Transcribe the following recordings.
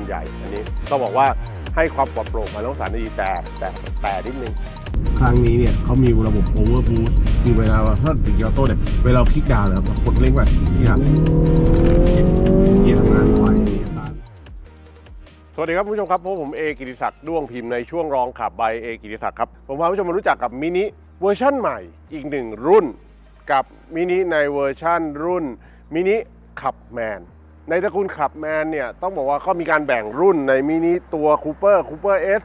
านใหญ่ อันนี้ต้องบอกว่าให้ความปลอดโปร่งมาต้องสารดีแต่แต่แต่นิดนึงครั้งนี้เนี่ยเขามีระบบ over boost คือเวลาเราถ้าถึงเกียร์ออโต้เนี่ยเวลาเราคลิกดาวน์นะครับกดเร่งแบบนี่ครับเกียร์ทำงานไวตามสวัสดีครับคุณผู้ชมครับพบผมเอกิติศักดิ์ด้วงพิมพ์ในช่วงรองขับใบเอกิติศักดิ์ครับ ผมพาคุณผู้ชมมารู้จักกับมินิเวอร์ชั่นใหม่อีกหนึ่งรุ่น กับมินิในเวอร์ชั่นรุ่นมินิขับแมน ในตระกูลขับแมนเนี่ยต้องบอกว่าเขามีการแบ่งรุ่นในมินิตัวคูเปอร์คูเปอร์เอส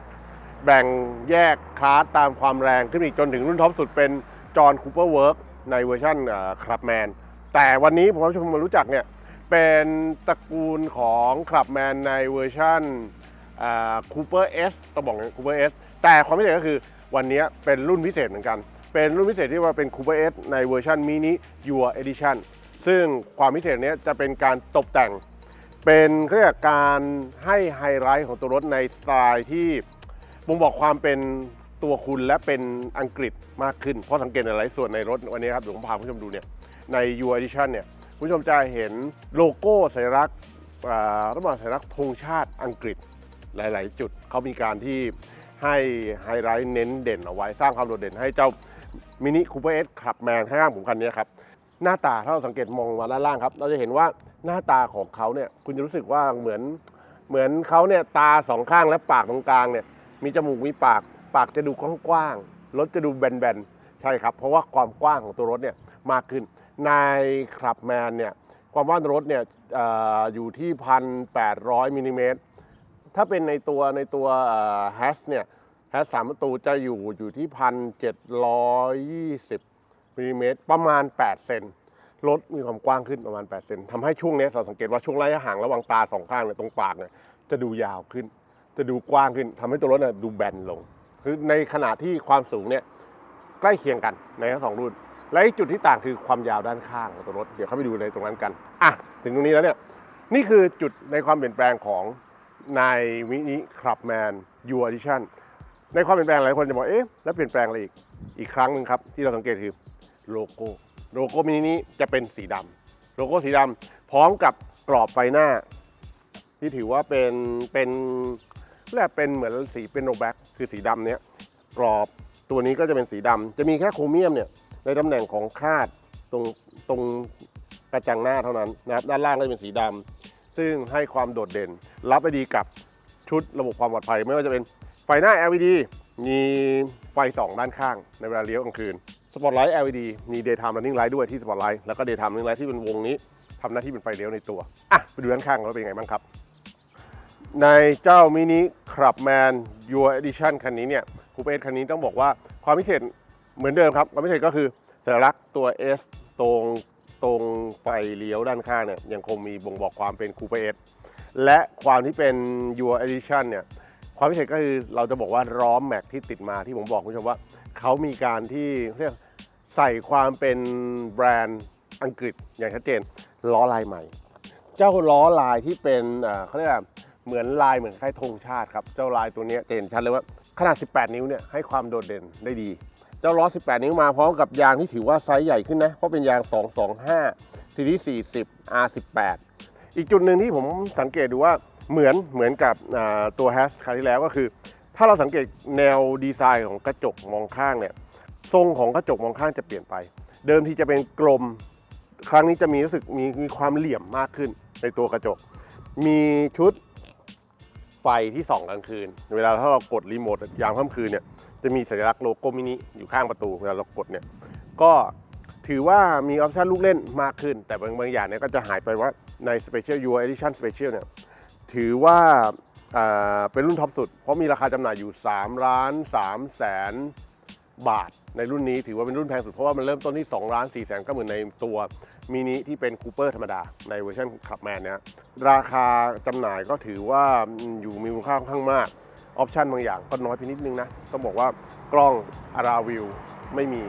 แบ่งแยกคลาสตามความแรงขึ้นอีกจนถึงรุ่นท็อปสุดเป็นจอห์นคูเปอร์เวิร์กในเวอร์ชันขับแมนแต่วันนี้ผมชมมารู้จักเนี่ยเป็นตระกูลของขับแมนในเวอร์ชันคูเปอร์เอสต้องบอกคูเปอร์เอสแต่ความพิเศษก็คือวันนี้เป็นรุ่นพิเศษเหมือนกัน เป็นรุ่นพิเศษที่ว่าเป็นคูเปอร์เอสในเวอร์ชันมินิยูเอดิชัน ซึ่งความพิเศษนี้จะเป็นการตกแต่ง เป็นเรียกการให้ไฮไลท์ของตัวรถในสไตล์ที่บ่งบอกความเป็นตัวคุณและเป็นอังกฤษมากขึ้น เพราะสังเกตหลายส่วนในรถวันนี้ครับเดี๋ยวผมพาคุณผู้ชมดูเนี่ยใน U Edition เนี่ยคุณผู้ชมจะเห็นโลโก้สัญลักษณ์ระหว่างสัญลักษณ์ธงชาติอังกฤษหลาย ๆ จุดเขามีการที่ให้ไฮไลท์เน้นเด่นเอาไว้สร้างความโดดเด่นให้เจ้ามินิคูเปอร์เอสขับแมนข้างๆผมคันนี้ครับ หน้าตาถ้าเราสังเกตมองมาด้านล่างครับ เราจะเห็นว่าหน้าตาของเขาเนี่ยคุณจะรู้สึกว่าเหมือนเหมือนเขาเนี่ยตาสองข้างและปากตรงกลางเนี่ยมีจมูกมีปาก ปากจะดูกว้างๆรถจะดูแบนๆใช่ครับ เพราะว่าความกว้างของตัวรถเนี่ยมากขึ้นในขับแมนเนี่ยความกว้างรถเนี่ยอออยู่ที่พันแปดร้อยมิลลิเมตรถ้าเป็นในตัวในตัวแฮชเนี่ยแฮชสามประตูจะอยู่อยู่ที่พันเจ็ดร้อยยี่สิบ มิลลิเมตรประมาณ 8 เซนรถมีความกว้างขึ้นประมาณ 8 เซนทำให้ช่วงนี้เราสังเกตว่าช่วงระยะห่างระหว่างตาสองข้างเนี่ยตรงปากเนี่ยจะดูยาวขึ้น จะดูกว้างขึ้นทำให้ตัวรถเนี่ยดูแบนลง คือในขณะที่ความสูงเนี่ยใกล้เคียงกันในทั้งสองรุ่น และจุดที่ต่างคือความยาวด้านข้างของตัวรถ เดี๋ยวเข้าไปดูในตรงนั้นกัน อะ ถึงตรงนี้แล้วเนี่ย นี่คือจุดในความเปลี่ยนแปลงของในมินิคลับแมนยูอ d ดิชัน ในความเปลี่ยนแปลงหลายคนจะบอกเอ๊ะแล้วเปลี่ยนแปลงอะไรอีกอีกครั้งหนึ่งครับที่เราสังเกตคือโลโก้โลโก้มินินี้จะเป็นสีดำโลโก้สีดำพร้อมกับกรอบไฟหน้า ที่ถือว่าเป็นเป็นเรียกเป็นเหมือนสีเป็นโนแบ็กคือสีดำเนี้ยกรอบตัวนี้ก็จะเป็นสีดำจะมีแค่โครเมียมเนี่ยในตำแหน่งของคาดตรงตรงกระจังหน้าเท่านั้นนะครับด้านล่างก็จะเป็นสีดำซึ่งให้ความโดดเด่น รับไปดีกับชุดระบบความปลอดภัย ไม่ว่าจะเป็น ไฟหน้า LED มีไฟส่องด้านข้างในเวลาเลี้ยวกลางคืนสปอตไลท์ LED มี Daytime Running Light ด้วยที่สปอตไลท์แล้วก็ Daytime Running Light ที่เป็นวงนี้ทำหน้าที่เป็นไฟเลี้ยวในตัวอะไปดูด้านข้างว่าเป็นยังไงบ้างครับ ในเจ้ามินิคลับแมน Your Edition คันนี้เนี่ยคูเปสคันนี้ต้องบอกว่าความพิเศษเหมือนเดิมครับความพิเศษก็คือสัญลักษณ์ตัว S ตรงตรงไฟเลี้ยวด้านข้างเนี่ยยังคงมีบ่งบอกความเป็นคูเปสและความที่เป็น Your Edition เนี่ย ความพิเศษก็คือเราจะบอกว่าล้อมแม็กที่ติดมาที่ผมบอกคุณผู้ชมว่าเขามีการที่เรียกใส่ความเป็นแบรนด์อังกฤษอย่างชัดเจนล้อลายใหม่ เจ้าล้อลายที่เป็นเขาเรียกเหมือนลายเหมือนคล้ายธงชาติครับ เจ้าลายตัวนี้จะเห็นชัดเลยว่าขนาด 18 นิ้วเนี่ยให้ความโดดเด่นได้ดี เจ้าล้อ 18 นิ้วมาพร้อมกับยางที่ถือว่าไซส์ใหญ่ขึ้นนะ เพราะเป็นยาง 225ซีรีส์40 R18 อีกจุดหนึ่งที่ผมสังเกตดูว่า เหมือนเหมือนกับตัวแฮชคราวที่แล้วก็คือ ถ้าเราสังเกตแนวดีไซน์ของกระจกมองข้างเนี่ยทรงของกระจกมองข้างจะเปลี่ยนไป เดิมทีจะเป็นกลม ครั้งนี้จะมีรู้สึกมีมีความเหลี่ยมมากขึ้นในตัวกระจก มีชุดไฟที่ส่องกลางคืน เวลาถ้าเรากดรีโมทยามค่ำคืนเนี่ยจะมีสัญลักษณ์โลโก้มินิอยู่ข้างประตูเวลาเรากดเนี่ยก็ถือว่ามีออปชันลูกเล่นมากขึ้น แต่บางบางอย่างเนี่ยก็จะหายไปว่าใน Special U Edition Special เนี่ย ถือว่าเป็นรุ่นท็อปสุด เพราะมีราคาจำหน่ายอยู่3ล้าน3แสนบาท ในรุ่นนี้ถือว่าเป็นรุ่นแพงสุด เพราะว่ามันเริ่มต้นที่2ล้าน4แสนก็เหมือนในตัวมินิที่เป็นคูเปอร์ธรรมดา ในเวอร์ชันขับแมนเนี่ยราคาจำหน่ายก็ถือว่าอยู่มีมูลค่าค่อนข้างมาก ออปชันบางอย่างก็น้อยไปนิดนึงนะต้องบอกว่ากล้องอาราวิวไม่มี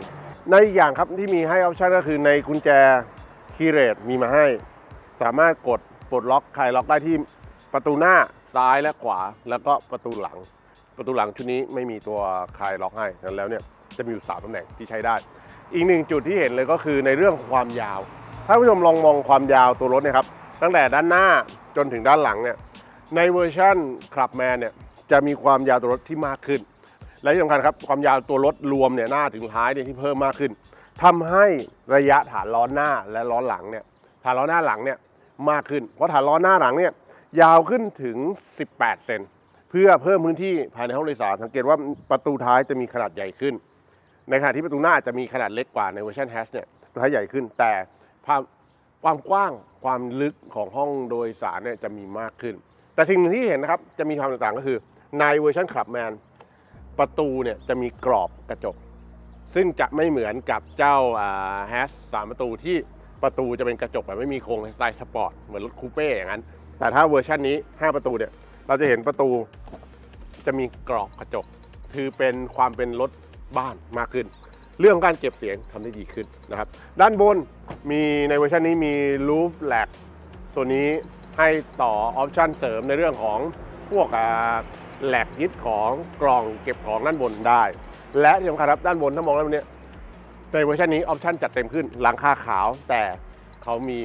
ในอีกอย่างครับที่มีให้ออปชันก็คือในกุญแจคีย์เรทมีมาให้ สามารถกดปลดล็อกคลายล็อกได้ที่ ประตูหน้าซ้ายและขวาแล้วก็ประตูหลัง ประตูหลังชุดนี้ไม่มีตัวคลายล็อกให้ดังนั้นแล้วเนี่ยจะมีอยู่สามตำแหน่งที่ใช้ได้ อีกหนึ่งจุดที่เห็นเลยก็คือในเรื่องของความยาว ถ้าผู้ชมลองมองความยาวตัวรถนยครับ ตั้งแต่ด้านหน้าจนถึงด้านหลังเนี่ยในเวอร์ชันคลับแมนเนี่ยจะมีความยาวตัวรถที่มากขึ้น และที่สำคัญครับความยาวตัวรถรวมเนี่ยหน้าถึงท้ายเนี่ยที่เพิ่มมากขึ้นทำให้ระยะฐานล้อหน้าและล้อหลังเนี่ยฐานล้อหน้าหลังเนี่ยมากขึ้น เพราะฐานล้อหน้าหลังเนี่ย ยาวขึ้นถึง 18 เซนเพื่อเพิ่มพื้นที่ภายในห้องโดยสารสังเกตว่าประตูท้ายจะมีขนาดใหญ่ขึ้น ในขณะที่ประตูหน้าจะมีขนาดเล็กกว่าในเวอร์ชันแฮชเนี่ยตัวท้ายใหญ่ขึ้น แต่ความความกว้างความลึกของห้องโดยสารเนี่ยจะมีมากขึ้น แต่สิ่งหนึ่งที่เห็นนะครับจะมีความแตกต่างก็คือในเวอร์ชันคลับแมนประตูเนี่ยจะมีกรอบกระจก ซึ่งจะไม่เหมือนกับเจ้าแฮชสามประตูที่ประตูจะเป็นกระจกแบบไม่มีโครงสไตล์สปอร์ตเหมือนรถคูเป้อย่างนั้น แต่ถ้าเวอร์ชันนี้ 5 ประตูเนี่ย เราจะเห็นประตูจะมีกรอบกระจก คือเป็นความเป็นรถบ้านมากขึ้น เรื่องการเก็บเสียงทำได้ดีขึ้นนะครับ ด้านบนมีในเวอร์ชันนี้มีลูฟแลกตัวนี้ให้ต่อออปชันเสริมในเรื่องของพวกแหลกยึดของกล่องเก็บของด้านบนได้ และที่สำคัญครับด้านบนถ้ามองด้านบนเนี้ยในเวอร์ชันนี้ออปชันจัดเต็มขึ้นหลังคาขาวแต่เขามี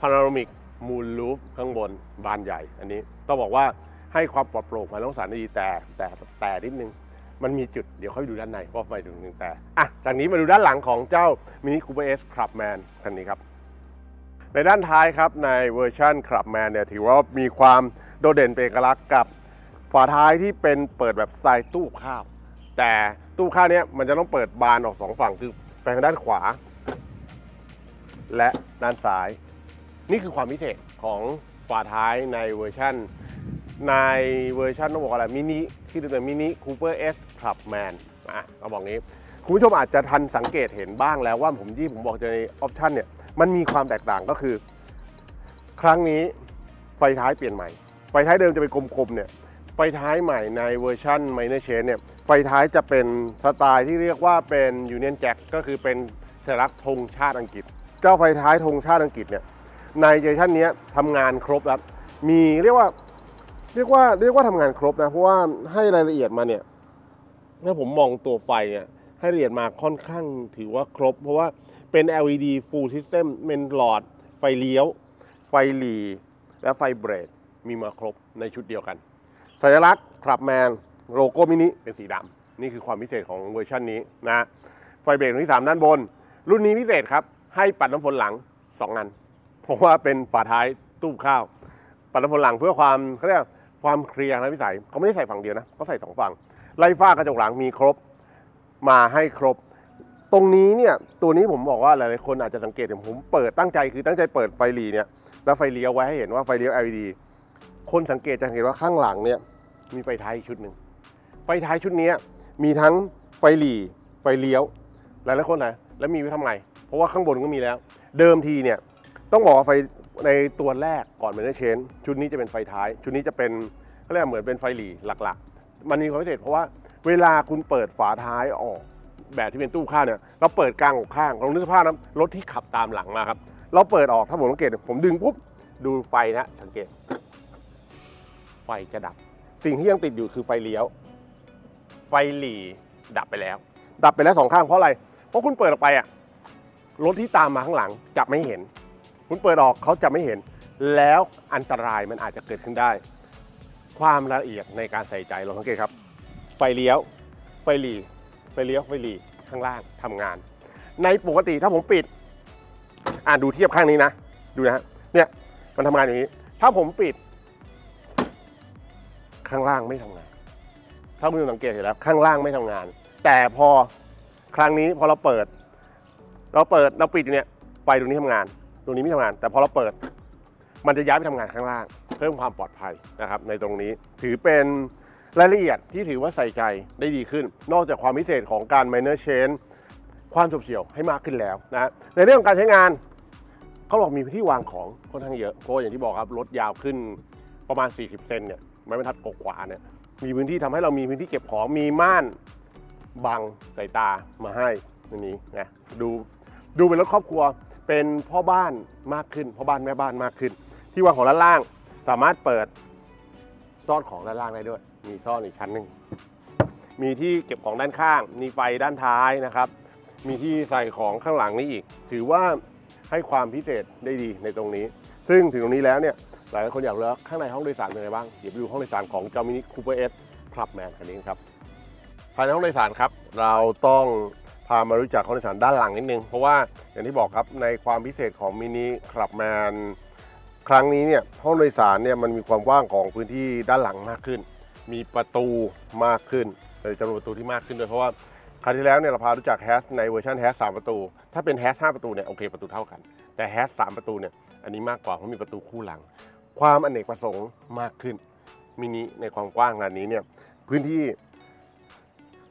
พานาโรมิก มูลลูฟข้างบนบานใหญ่ อันนี้ต้องบอกว่าให้ความปลอดโปร่งภาน้องสารดีแต่แต่แต่นิดนึง มันมีจุดเดี๋ยวค่อยดูด้านในว่าไฟดูหนึ่งแต่อะจากนี้มาดูด้านหลังของเจ้ามินิคูเปอร์เอสคลับแมนคันนี้ครับ ในด้านท้ายครับในเวอร์ชันคลับแมนเนี่ยถือว่ามีความโดดเด่นเป็นเอกลักษณ์กับฝาท้ายที่เป็นเปิดแบบสไตล์ตู้ข้าวแต่ตู้ข้าวเนี้ยมันจะต้องเปิดบานออกสองฝั่งคือไปทางด้านขวา และด้านซ้าย นี่คือความพิเศษของฝาท้ายในเวอร์ชันในเวอร์ชันต้องบอกว่าอะไรมินิที่เรียกว่ามินิคูเปอร์เอสคลับแมนอะเราบอกงี้ คุณผู้ชมอาจจะทันสังเกตเห็นบ้างแล้วว่าผมที่ผมบอกในออปชันเนี่ยมันมีความแตกต่างก็คือ ครั้งนี้ไฟท้ายเปลี่ยนใหม่ ไฟท้ายเดิมจะเป็นกลมๆเนี่ยไฟท้ายใหม่ในเวอร์ชัน Minor Change เนี่ยไฟท้ายจะเป็นสไตล์ที่เรียกว่าเป็น Union Jack ก็คือเป็นสัญลักษณ์ธงชาติอังกฤษ เจ้าไฟท้ายธงชาติอังกฤษเนี่ย ในเวอร์ชันนี้ทำงานครบแล้ว มีเรียกว่าเรียกว่าเรียกว่าทำงานครบนะ เพราะว่าให้รายละเอียดมาเนี่ยถ้าผมมองตัวไฟเนี่ยให้ละเอียดมาค่อนข้างถือว่าครบ เพราะว่าเป็น LED full system เป็นหลอด ไฟเลี้ยว ไฟหลีและไฟเบรกมีมาครบในชุดเดียวกัน สัญลักษณ์คลับแมนโลโก้มินิเป็นสีดำนี่คือความพิเศษของเวอร์ชันนี้นะ ไฟเบรกที่ 3 ด้านบน รุ่นนี้พิเศษครับ ให้ปัดน้ำฝนหลัง 2 อัน เพราะว่าเป็นฝาท้ายตู้ข้าวปัดน้ำฝนหลังเพื่อความเขาเรียกความเคลียร์นะพี่สายเขาไม่ได้ใส่ฝั่งเดียวนะเขาใส่สองฝั่งไล่ฟ้ากระจกหลังมีครบมาให้ครบ ตรงนี้เนี่ยตัวนี้ผมบอกว่าหลายๆคนอาจจะสังเกตเห็นผมเปิดตั้งใจคือตั้งใจเปิดไฟหลีเนี่ยแล้วไฟเลี้ยวไว้ให้เห็นว่าไฟเลี้ยว LED คนสังเกตจะเห็นว่าข้างหลังเนี่ยมีไฟท้ายชุดหนึ่งไฟท้ายชุดนี้มีทั้งไฟหลีไฟเลี้ยว หลายๆคนนะแล้วมีไว้ทำไมเพราะว่าข้างบนก็มีแล้ว เดิมทีเนี่ย ต้องบอกว่าไฟในตัวแรกก่อนเมนเชนชุดนี้จะเป็นไฟท้าย ชุดนี้จะเป็นเขาเรียกเหมือนเป็นไฟหลีหลักๆ มันมีความพิเศษเพราะว่าเวลาคุณเปิดฝาท้ายออกแบบที่เป็นตู้ข้าวเนี่ยเราเปิดกลางอกข้างลองนึกสภาพนะรถที่ขับตามหลังมาครับ เราเปิดออกถ้าผมสังเกตผมดึงปุ๊บดูไฟนะสังเกต ไฟจะดับ สิ่งที่ยังติดอยู่คือไฟเลี้ยว ไฟหลีดับไปแล้ว ดับไปแล้วสองข้างเพราะอะไร เพราะคุณเปิดออกไปอะรถที่ตามมาข้างหลังจะไม่เห็น คุณเปิดออกเขาจะไม่เห็น แล้วอันตรายมันอาจจะเกิดขึ้นได้ ความละเอียดในการใส่ใจเราสังเกตครับ ไฟเลี้ยว ไฟหลีไฟเลี้ยวไฟหลีข้างล่างทำงาน ในปกติถ้าผมปิด อ่าดูเทียบข้างนี้นะ ดูนะฮะเนี่ยมันทำงานอย่างนี้ ถ้าผมปิด ข้างล่างไม่ทำงาน ถ้าคุณสังเกตเห็นแล้ว ข้างล่างไม่ทำงาน แต่พอครั้งนี้พอเราเปิด เราเปิดเราปิดอยู่เนี่ยไฟตรงนี้ทำงาน ตรงนี้ไม่ทำงาน แต่พอเราเปิด มันจะย้ายไปทำงานข้างล่าง เพิ่มความปลอดภัยนะครับ ในตรงนี้ถือเป็นรายละเอียดที่ถือว่าใส่ใจได้ดีขึ้น นอกจากความพิเศษของการ minor change ความฉบเฉี่ยวให้มากขึ้นแล้วนะในเรื่องของการใช้งานเขาบอกมีพื้นที่วางของค่อนข้างเยอะเพราะอย่างที่บอกครับรถยาวขึ้นประมาณ 40 เซนเนี่ยไม้บรรทัดกว่าเนี่ยมีพื้นที่ทำให้เรามีพื้นที่เก็บของมีม่านบังสายตามาให้ในนี้นะดูดูเป็นรถครอบครัว เป็นพ่อบ้านมากขึ้นพ่อบ้านแม่บ้านมากขึ้น ที่วางของด้านล่างสามารถเปิดซ่อนของด้านล่างได้ด้วย มีซ่อนอีกชั้นหนึ่งมีที่เก็บของด้านข้าง มีไฟด้านท้ายนะครับ มีที่ใส่ของข้างหลังนี้อีก ถือว่าให้ความพิเศษได้ดีในตรงนี้ ซึ่งถึงตรงนี้แล้วเนี่ยหลายคนอยากรู้ข้างในห้องโดยสารเป็นไงบ้างเดี๋ยวไปดูห้องโดยสารของเจ้ามินิคูเปอร์เอสคลับแมนคันนี้ครับภายในห้องโดยสารครับ เราต้อง พามารู้จักห้องโดยสารด้านหลังนิดนึง เพราะว่าอย่างที่บอกครับในความพิเศษของมินิคลับแมนครั้งนี้เนี่ยห้องโดยสารเนี่ยมันมีความกว้างของพื้นที่ด้านหลังมากขึ้น มีประตูมากขึ้นแต่จำนวนประตูที่มากขึ้นด้วยเพราะว่าคราวที่แล้วเนี่ยเราพารู้จักแฮชในเวอร์ชันแฮชสามประตู ถ้าเป็นแฮชห้าประตูเนี่ยโอเคประตูเท่ากัน แต่แฮชสามประตูเนี่ยอันนี้มากกว่าเพราะมีประตูคู่หลัง ความอเนกประสงค์มากขึ้นมินิในความกว้างขนาดนี้เนี่ยพื้นที่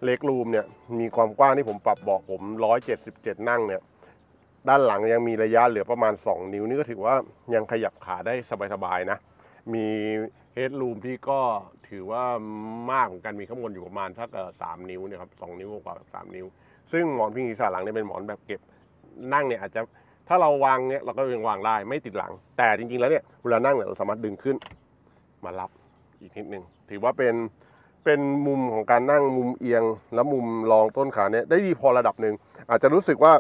เล็กรูมเนี่ยมีความกว้างที่ผมปรับเบอกผม 177 นั่งเนี่ยด้านหลังยังมีระยะเหลือประมาณ 2 นิ้วนี่ก็ถือว่ายังขยับขาได้สบายๆนะ มีเฮดรูมที่ก็ถือว่ามากเหมือนกันมีข้างบนอยู่ประมาณสักสามนิ้วเนี่ยครับสองนิ้วกว่าสามนิ้ว ซึ่งหมอนพิงศีรษะหลังเนี่ยเป็นหมอนแบบเก็บนั่งเนี่ยอาจจะถ้าเราวางเนี่ยเราก็ยังวางได้ไม่ติดหลัง แต่จริงๆแล้วเนี่ยเวลานั่งเนี่ยเราสามารถดึงขึ้นมารับอีกนิดนึงถือว่าเป็น เป็นมุมของการนั่งมุมเอียง และมุมรองต้นขาเนี่ยได้ดีพอระดับหนึ่งอาจจะรู้สึกว่า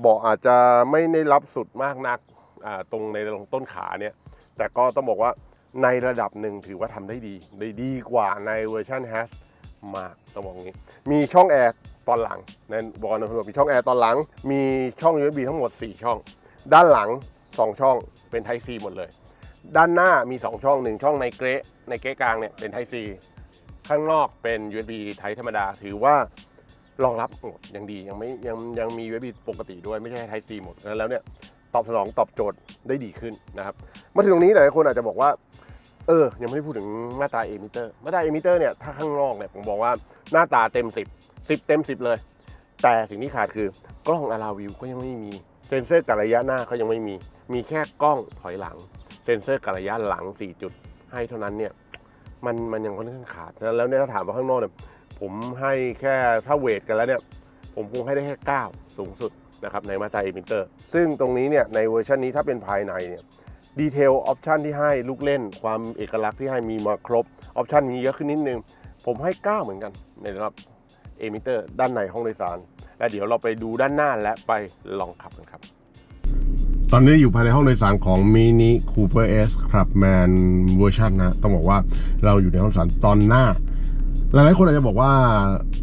เบาะอาจจะไม่ได้รับสุดมากนักตรงในตรงต้นขาเนี่ย แต่ก็ต้องบอกว่าในระดับหนึ่งถือว่าทำได้ดี ได้ดีกว่าในเวอร์ชัน h a s มากต้องบอกงนี้ มีช่องแอร์ตอนหลังในบอกนะพี่มีช่องแอร์ตอนหลัง มีช่อง USB ทั้งหมด 4 ช่อง ด้านหลัง 2 ช่องเป็น Type C หมดเลย ด้านหน้ามี 2 ช่อง 1 ช่องในเกรในเกรกลางเนี่ยเป็น Type C ข้างนอกเป็น USB Type ธรรมดา ถือว่ารองรับหมดยังดียังไม่ยังยังมี USB ปกติด้วยไม่ใช่ Type C หมดแล้วเนี่ยตอบสนองตอบโจทย์ได้ดีขึ้นนะครับมาถึงตรงนี้หลายคนอาจจะบอกว่า เออ ยังไม่ได้พูดถึงมาตราเอมิเตอร์มาตราเอมิเตอร์เนี่ยถ้าข้างนอกเนี่ยผมบอกว่าหน้าตาเต็ม 10 10 เต็ม 10 เลย แต่สิ่งที่ขาดคือกล้องอาราวิวก็ยังไม่มีเซนเซอร์กับระยะหน้าก็ยังไม่มี มีแค่กล้องถอยหลัง เซนเซอร์กับระยะหลัง 4 จุดให้เท่านั้นเนี่ย มันมันยังค่อนข้างขาดแล้วเนี่ยถ้าถามว่าข้างนอกเนี่ยผมให้แค่ถ้าเวทกันแล้วเนี่ย ผมคงให้ได้แค่9สูงสุดนะครับในมาตราเอมิเตอร์ ซึ่งตรงนี้เนี่ยในเวอร์ชันนี้ถ้าเป็นภายในเนี่ยดีเทลออปชันที่ให้ลูกเล่น ความเอกลักษณ์ที่ให้มีมาครบออปชันมีเยอะขึ้นนิดนึง ผมให้ 9 เหมือนกันในระดับเอมิเตอร์ด้านในห้องโดยสาร และเดี๋ยวเราไปดูด้านหน้าและไปลองขับกันครับ ตอนนี้อยู่ภายในห้องโดยสารของ Mini Cooper S Clubman Version นะ ต้องบอกว่าเราอยู่ในห้องโดยสารตอนหน้า หลายๆคนอาจจะบอกว่า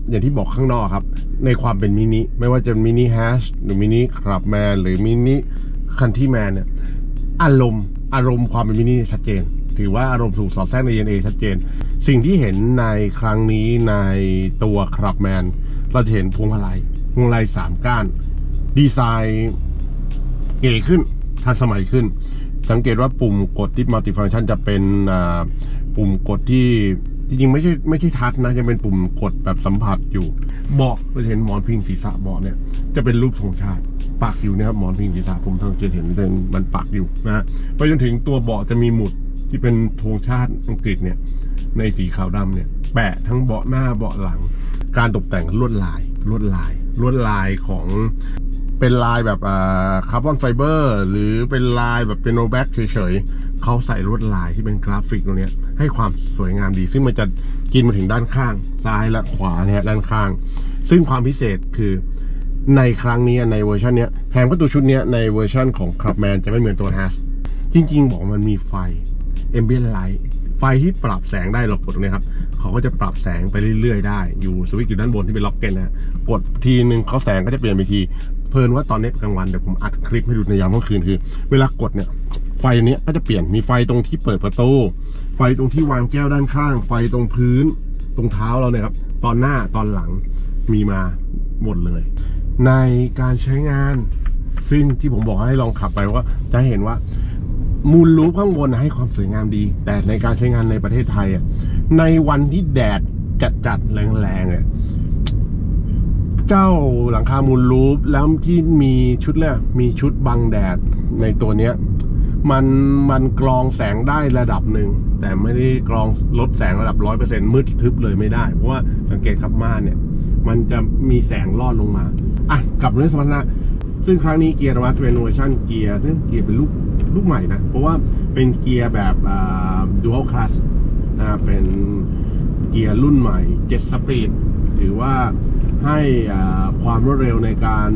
อย่างที่บอกข้างนอกครับ ในความเป็นมินิไม่ว่าจะมินิแฮชหรือมินิคลับแมนหรือมินิคันที่แมนเนี่ยอารมณ์อารมณ์ความเป็นมินิชัดเจน ถือว่าอารมณ์ถูกสอดแทรกใน DNA ชัดเจน สิ่งที่เห็นในครั้งนี้ในตัวคลับแมนเราจะเห็นพวงมาลัยพวงมาลัยสามก้าน ดีไซน์ เก๋ขึ้นทันสมัยขึ้น สังเกตว่าปุ่มกดที่มัลติฟัง c t ชันจะเป็นปุ่มกดที่จริงๆไม่ใช่ไม่ใช่ทัชนะจะเป็นปุ่มกดแบบสัมผัสอยู่ เบาะเราจะเห็นหมอนพิงศีรษะเบาะเนี่ยจะเป็นรูปธงชาติปักอยู่นะครับหมอนพิงศีรษะผมทางจะเห็นเป็นมันปักอยู่นะฮะไปจนถึงตัวเบาะจะมีหมุดที่เป็นธงชาติอังกฤษเนี่ยในสีขาวดำเนี่ยแปะทั้งเบาะหน้าเบาะหลัง การตกแต่งลวดลายลวดลายลวดลายของ เป็นลายแบบคาร์บอนไฟเบอร์หรือเป็นลายแบบเป็นโนแบ็กเฉยๆเขาใส่ลวดลายที่เป็นกราฟิกตรงนี้ให้ความสวยงามดี ซึ่งมันจะกินมาถึงด้านข้าง ซ้ายและขวาเนี่ยด้านข้าง ซึ่งความพิเศษคือในครั้งนี้ในเวอร์ชันนี้แผงประตูชุดนี้ในเวอร์ชันของ Clubman จะไม่เหมือนตัว Has จริง ๆ บอกมันมีไฟ Ambient Light ไฟที่ปรับแสงได้เรากดตรงนี้ครับเขาก็จะปรับแสงไปเรื่อยๆได้ อยู่สวิตช์อยู่ด้านบนที่เป็นล็อกเก็ตนะกดทีนึงเขาแสงก็จะเปลี่ยนไปที เพลินว่าตอนนี้กลางวันเดี๋ยวผมอัดคลิปให้ดูในยามค่ำคืนคือ เวลากดเนี่ย ไฟเนี้ยก็จะเปลี่ยนมีไฟตรงที่เปิดประตู ไฟตรงที่วางแก้วด้านข้าง ไฟตรงพื้น ตรงเท้าเราเนี่ยครับ ตอนหน้าตอนหลังมีมาหมดเลย ในการใช้งาน ซึ่งที่ผมบอกให้ลองขับไปว่าจะเห็นว่ามูลรูปข้างบนให้ความสวยงามดี แต่ในการใช้งานในประเทศไทยอะในวันที่แดดจัดๆแรงๆเนี่ย เจ้าหลังคามูลรูปแล้วที่มีชุดเนี่ยมีชุดบังแดดในตัวเนี้ย มันมันกรองแสงได้ระดับหนึ่ง แต่ไม่ได้กรองลดแสงระดับร้อยเปอร์เซ็นต์มืดทึบเลยไม่ได้ เพราะว่าสังเกตครับม่านเนี่ย มันจะมีแสงลอดลงมา อะกลับเรื่องสมรรถนะซึ่งครั้งนี้เกียร์ธรรมะเป็นเวอร์ชันเกียร์ซึ่งเกียร์เป็นลูกลูกใหม่นะ เพราะว่าเป็นเกียร์แบบดูอัลคลาสนะเป็นเกียร์รุ่นใหม่7สปีดถือว่า ให้ความรวดเร็วในการ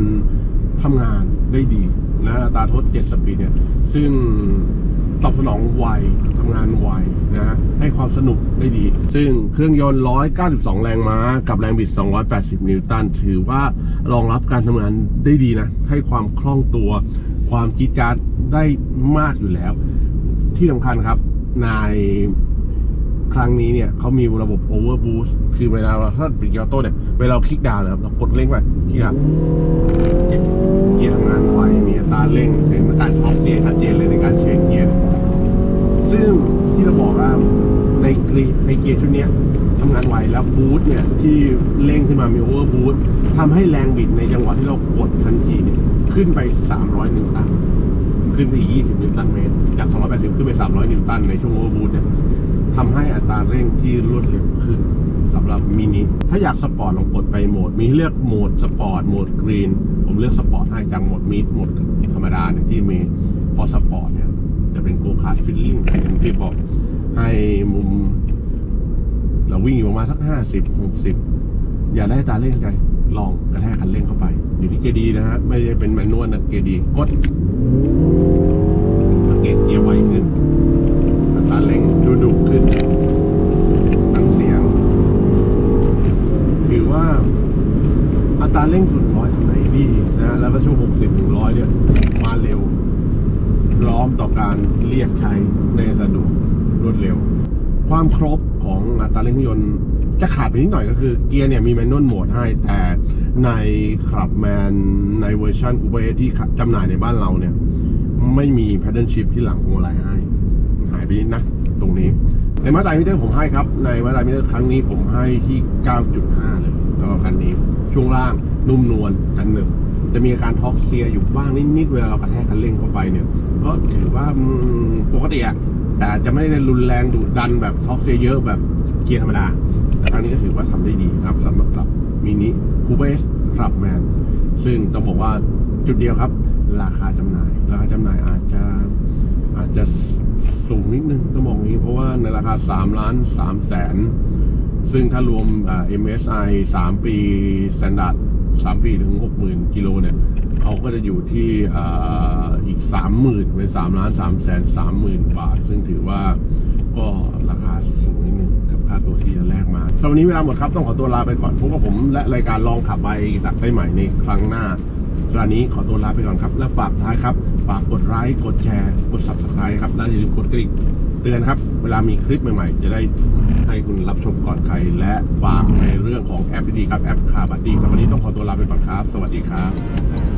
ทำงานได้ดีนะอัตราทด7สปีดเนี่ย ซึ่งตอบสนองไวทำงานไวนะให้ความสนุกได้ดี ซึ่งเครื่องยนต์ 192 แรงม้า กับแรงบิด 280 นิวตัน ถือว่ารองรับการทำงานได้ดีนะ ให้ความคล่องตัว ความจี๊ดจ๊าดได้มากอยู่แล้ว ที่สำคัญครับใน ครั้งนี้เนี่ยเขามีระบบ over boost คือเวลาเราถ้าเป็นเกียร์ออโต้เนี่ยเวลาเราคลิกดาวน์นะครับเรากดเร่งไปที่ครับเกียร์ทำงานไวมีอัตราเร่งถึงการท็อปเกียร์ชัดเจนเลยในการเชนเกียร์ซึ่งที่เราบอกว่าในเกียร์ในเกียร์ชุดนี้ทำงานไวแล้วบูสต์เนี่ยที่เร่งขึ้นมามีโอเวอร์บูสต์ทำให้แรงบิดในจังหวะที่เรากดทันทีเนี่ยขึ้นไป 300นิวตันขึ้นไปอีก20นิวตันเมตรจาก 280 ขึ้นไป 300 นิวตันในช่วงโอเวอร์บูสต์เนี่ย ทำให้อัตราเร่งที่รวดเร็วขึ้นสำหรับมินิ ถ้าอยากสปอร์ตลองกดไปโหมด มีเลือกโหมดสปอร์ตโหมดกรีน ผมเลือกสปอร์ตให้จังโหมดมิดโหมดธรรมดาเนี่ยที่มีพอสปอร์ตเนี่ยจะเป็นโกคาร์ดฟิลลิ่งอย่างที่บอกให้มุม เราวิ่งอยู่ประมาณสักห้าสิบหกสิบอย่าได้ตาเร่งใจลองกระแทกคันเร่งเข้าไป อยู่ที่เกดีนะฮะ ไม่ได้เป็นแมนนวลนะเกดีกดสังเกตเกียร์ไวขึ้นอัตราเร่งุขึ้นทั้งเสียง ถือว่าอัตราเร่งสุดร้อยทำได้ดีนะฮะแล้วก็ช่วงหกสิบถึงร้อยเนี่ย มาเร็วพร้อมต่อการเรียกใช้ในสะดวกรวดเร็ว ความครบของอัตราเร่งเครื่องยนต์จะขาดไปนิดหน่อยก็คือเกียร์เนี่ยมีแมนนวลโหมดให้ แต่ในขับแมนในเวอร์ชันคูเปอที่จำหน่ายในบ้านเราเนี่ย ไม่มีแพดเดิลชิพที่หลังพวงมาลัยให้ หายไปนิดนะ ตรงนี้ ในมาตรามิเตอร์ผมให้ครับ ในมาตรามิเตอร์ครั้งนี้ผมให้ที่ 9.5 เลยสำหรับคันนี้ ช่วงล่างนุ่มนวลอันหนึ่งจะมีอาการท็อกเซียอยู่บ้างนิดๆเวลาเรากระแทกคันเร่งเข้าไปเนี่ย ก็ถือว่าปกติอะแต่จะไม่ได้รุนแรงดุดันแบบท็อกเซียเยอะแบบเกียร์ธรรมดาแต่ครั้งนี้ก็ถือว่าทำได้ดีครับสำหรับกับมินิคูเปสครับแมนซึ่งต้องบอกว่าจุดเดียวครับ ราคาจำหน่าย ราคาจำหน่ายอาจจะอาจจะ สูงนิดนึงต้องบอกอย่างนี้ เพราะว่าในราคา 3 ล้าน3แสน ซึ่งถ้ารวม MSI 3 ปี Standard 3 ปีถึง 60,000กิโลเนี่ยเขาก็จะอยู่ที่อ,อีก 30,000เป็น3ล้าน3แสน30,000 บาท ซึ่งถือว่าก็ราคาสูงนิดนึงกับค่าตัวที่จะแลกมาสำหรับวันนี้เวลาหมดครับต้องขอตัวลาไปก่อนพบกับผมและรายการลองขับไปสักได้ใหม่ในครั้งหน้าสำหรับวันนี้ขอตัวลาไปก่อนครับ และฝากท้ายครับ ฝากกดไลค์กดแชร์ กด subscribe ครับ และอย่าลืมกดกระดิ่งเตือนครับ เวลามีคลิปใหม่ๆ จะได้ให้คุณรับชมก่อนใคร และฝากในเรื่องของแอปดีครับ แอปคาบัดดี้ครับวันนี้ต้องขอตัวลาไปก่อนครับ สวัสดีครับ